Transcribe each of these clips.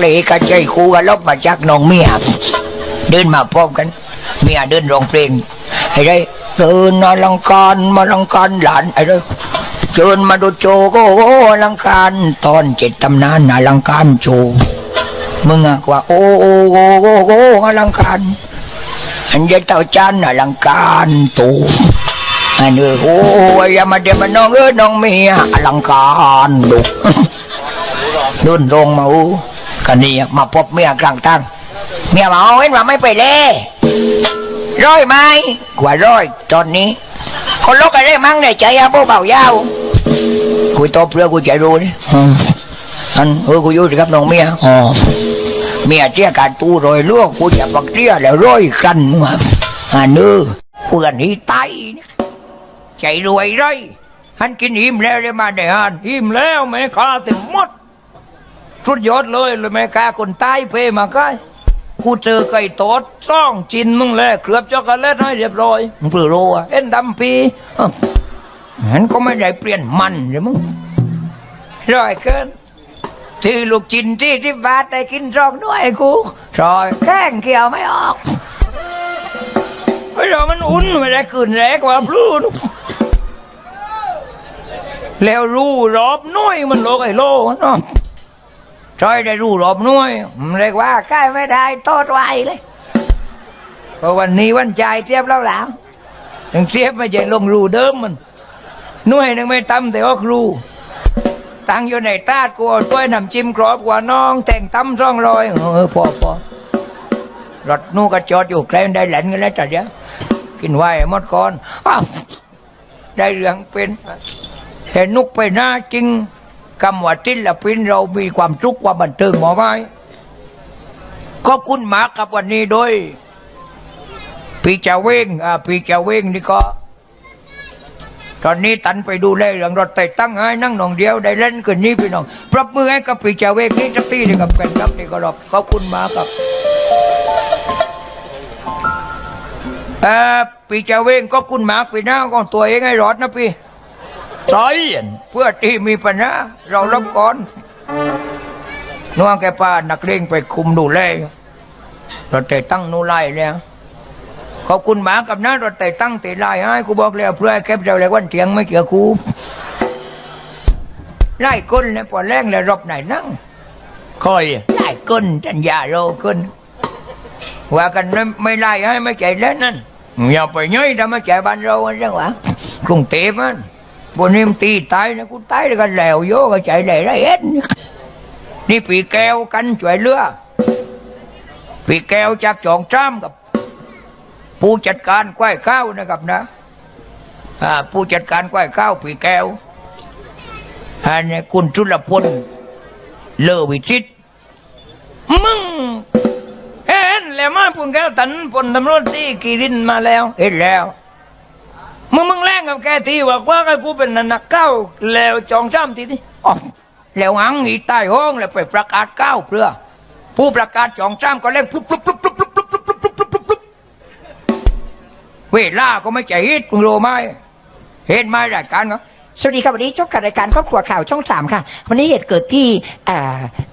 เลยกันใจคู่กันลบมาจากน้องเมียเดินมาพบกัน เมียเดินร้องเพลงไอ้ไรเดินอลังการมาลังการหลานไอ้ไรเชิญมาดูโจโก็โอ้อลังการตอนเจ็ดตำนานอลังการโจมึงอะกว่าโอ้โอ้โอ้โอ้โอ้อลังการอันเจะเต่าจันอลังการตูอันนี้โอ้ยอย่ามาเดี๋ยวมาน้องเอ้ยน้องเมียอลังการดุเดินลงมาอู้ กันนี่มาพบเมียกลางตั้งเมียมาเอาเว้นว่าไม่ไปเล่ร้อยไหมกว่าร้อยตอนนี้ คนลกอะไรมั่งในใจอะพวกเบายาวคุยตบเรือกูใจรู้นี่อืมอันเออกูอยู่สิครับน้องเมียอ๋อเมียเที่ยการตู้รอยลวกกูจะบักเที่ยแล้วร้อยกันมาอันนี้กูกันนี้ตายนะใจรวยร้อยอันกินอิ่มแล้วเลยมาในฮันอิ่มแล้วแม่ค้าเต็มหมด สุดยอดเลยเลยแม่ค้าคนใต้เพมาใกล้กูเจอไก่โตดซ่องจินมึงแลเคลือบช็อกโกแลตให้เรียบร้อยมึงเปลือโลอะเอ็นดำปีฉันก็ไม่ได้เปลี่ยนมันใช่มึงร้อยเกินที่ลูกจินที่ที่บาทได้กินรองด้วยกูซอยแข้งเกี่ยวไม่ออกไอ้เรามันอุ่นไม่ได้คืนแรกว่าพลูนแล้วรู้รอบน้อยมันโลกไอ้โลเนาะ ซอยได้รู้รอบน่วยมันเรียกว่าใกล้ไม่ได้โทษไวเลยเพราะวันนี้วันจ่ายเทียบแล้วแล้วยังเทียบไม่ใช่ลงรูเดิมมันน่วยนึงไม่ต่ำแต่ว่าครูตังอยู่ในตาดกลัวด้วยน้ำจิ้มกรอบกว่าน้องแต่งตั้มร่องรอยเออพอพอรถนู่นก็จอดอยู่ใกล้ได้แหลนกันแล้วจัดยะกินไว้หมดก่อนอได้เรื่องเป็นแต่นุกไปหน้าจริง คำว่าศิลปินเรามีความสุกข์ความบันเทิงหมอไม้ขอบคุณมากครับวันนี้โดยพี่จะเว้งอ่าพี่จะเว้งนี่ก็ ตอนนี้ตันไปดูแลเรื่องรถไต่ตั้งให้นั่งหนองเดียวได้เล่นคืนนี้พี่น้องปรบมือให้กับพี่จะเว้งนี่สักทีหนึงกับแฟนครับนี่ก็รอบขอบคุณมากครับเออพี่จะเว้งขอบคุณมากพี่น้าของตัวเองให้รอดนะพี่ ใช่เพื่อที่มีปัญหาเรารับก่อนนัวแกป้านักเลงไปคุมดูแลรถไต่ตั้งนูไล่แล้วขอบคุณหมากับน้ารถแต่ตั้งตีลายให้กูบอกแล้วเพื่อแคบเราเลยวันเถียงไม่เกี่ยวกูไล่ก้นเลยพอแรงเลยรบไหนนั่งคอยไล่ก้นจันยาโลก้นว่ากันไม่ไม่ไล่ให้ไม่ใจแล้วนั่นอย่าไปย่อยทำไม่ใจบ้านเราอันเรื่องวะกรุงเทพมัน บนนี้มนตีตายนะกูตายแล้วกันแล้วโยก็ใจไหนไรเอ็ดนี่ปีแก้วกันช่วยเลือปีแก้วจากจองจ้ำกับ ผู้จัดการกล้วยข้าวนะครับนะผู้จัดการกล้วยข้าวผีแก้วอันนี้คุณจุลพลเลอวิจิตมึงเห็นแล้วมาปุ่นแก้วตันปนตำรวจที่กีรินมาแล้ว เห็นแล้ว มึงมึงแรงกับแกทีว่าว่าให้กูเป็นนักเก้าแล้วจองจ้ำทีนี่อ๋อแล้วหังอีใต้ห้องแล้วไปประกาศเก้าเพื่อ ผู้ประกาศจองจ้ำก็เร่งปุ๊บปุ๊บปุ๊บปุ๊บปุ๊บปุ๊บปุ๊บปุ๊บปุ๊บปุ๊บปุ๊บเวลาก็ไม่ใจฮิตมึงรู้ไหมเห็นไหมรายการเขา สวัสดีครับวันนี้จบกับรายการครอบครัวข่าวช่องสามค่ะ วันนี้เหตุเกิดที่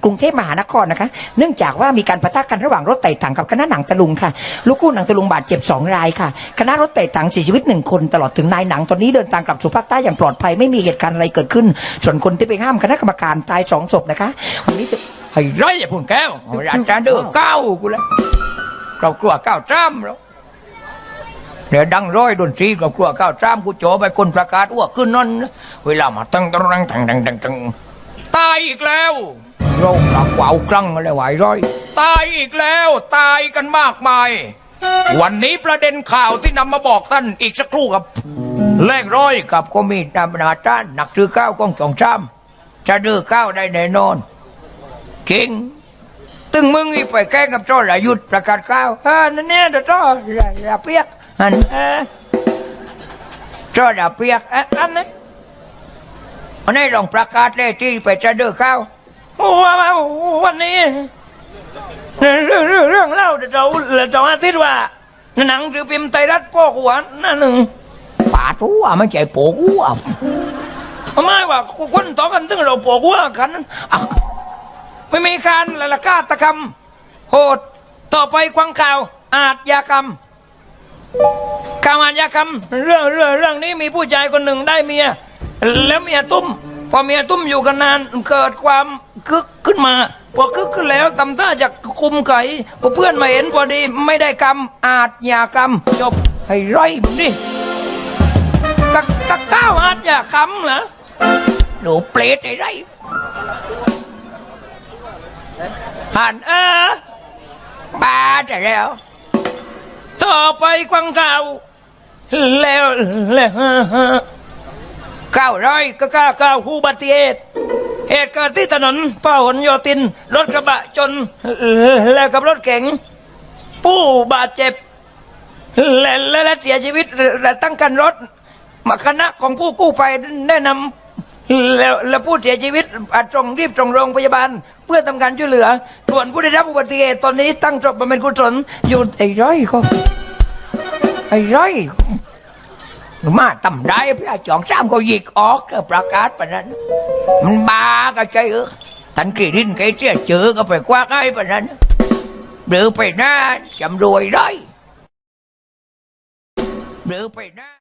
กรุงเทพมหานครนะคะ เนื่องจากว่ามีการปะทะกันระหว่างรถไต่ถังกับคณะหนังตะลุงค่ะ ลูกคู่หนังตะลุงบาดเจ็บสองรายค่ะ คณะรถไต่ถังเสียชีวิตหนึ่งคนตลอดถึงนายหนังตอนนี้เดินทางกลับสู่ภาคใต้อย่างปลอดภัยไม่มีเหตุการณ์อะไรเกิดขึ้น ส่วนคนที่ไปห้ามคณะกรรมการตายสองศพนะคะ วันนี้จะไอ้ไรอย่าพูดแก้วอาจารย์เดือก้ากูแล้วเรากลัวเก้าจ้ำแล้ว เดี๋ยวดังร้อยดนตรีเรากลัวก้าวจ้ำกูโจไปคนประกาศอ้วกขึ้นนั่นเวลามาตั้งตั้งตั้งตั้งตั้งตั้งตั้งตายอีกแล้วเรากลับวาวกลังอะไรไหวร้อยตายอีกแล้ว ตายกันมากมาย วันนี้ประเด็นข่าวที่นำมาบอกท่านอีกสักครู่ครับแรกร้อยกับก็มีนามนาจ้านหนักซื้อข้าวกองสองจ้ำจะดื้อข้าวได้แน่นอนเก่งตึงมึงอีไปแก้กับโจ้ระยุทธประกาศข้าวอ่านั่นเนี่ยเดี๋ยวจ้อระระเปียก อันเออโจ้ระเปียกอะอันนี้อันนี้ลองประกาศเลยที่ไปจะดื้อข้าวโอ้ว่าว่าวันนี้เรื่องเรื่องเรื่องเรื่องเล่าเดี๋ยวเราเดี๋ยวเราอาทิตย์ว่าหนังสือพิมพ์ไทยรัฐโปกหัวนั่นหนึ่งป่าทั่วไม่ใช่โปกัวทำไมว่าคนต่อกันถึงเราโปกหัวกันอะไปไม่มีการละละกาตกรรม โหดต่อไปกวางข่าว อาชญากรรม ข่าวอาญากรรมเรื่องเรื่องเรื่องนี้มีผู้ชายคนหนึ่งได้เมีย แล้วเมียตุ้ม พอเมียตุ้มอยู่กันนานเกิดความคึกขึ้นมาพอคึกขึ้นแล้วตำท่าจะคุมไก่พอเพื่อนมาเห็นพอดีไม่ได้กรรมอาชญากรรมจบให้ร้อยมึงดิกะกะก้าวอาชญากรรมเหรอหนูเปรตไอ้ไรผ่านเออบ้าแต่แล้ว ต่อไปกวางเข่าแล้วแล้วเก้าร้อยก็เก้าเก้าผู้บัติเหตุเหตุเกิดที่ถนนพหลโยติน รถกระบะชนแล้วกับรถเก๋ง ผู้บาดเจ็บ และและเสียชีวิตตั้งกันรถมาคณะของผู้กู้ภัยแนะนำ แล้วแล้วผู้เสียชีวิตอาจตรงรีบตรงโรงพยาบาล เพื่อทำการช่วยเหลือ ส่วนผู้ได้รับอุบัติเหตุตอนนี้ตั้งศพบำเพ็ญกุศลอยู่ไอ้ร้อยก็ไอ้ร้อยมาตำได้พระจองซ้ำก็หยิกออกประกาศปนั้น มันบ้าก็ใจเออทันกรีดินไกเจียเจอก็ไปคว้าไอ้ปนั้นหรือไปหน้าจำรวยได้หรือไปหน้า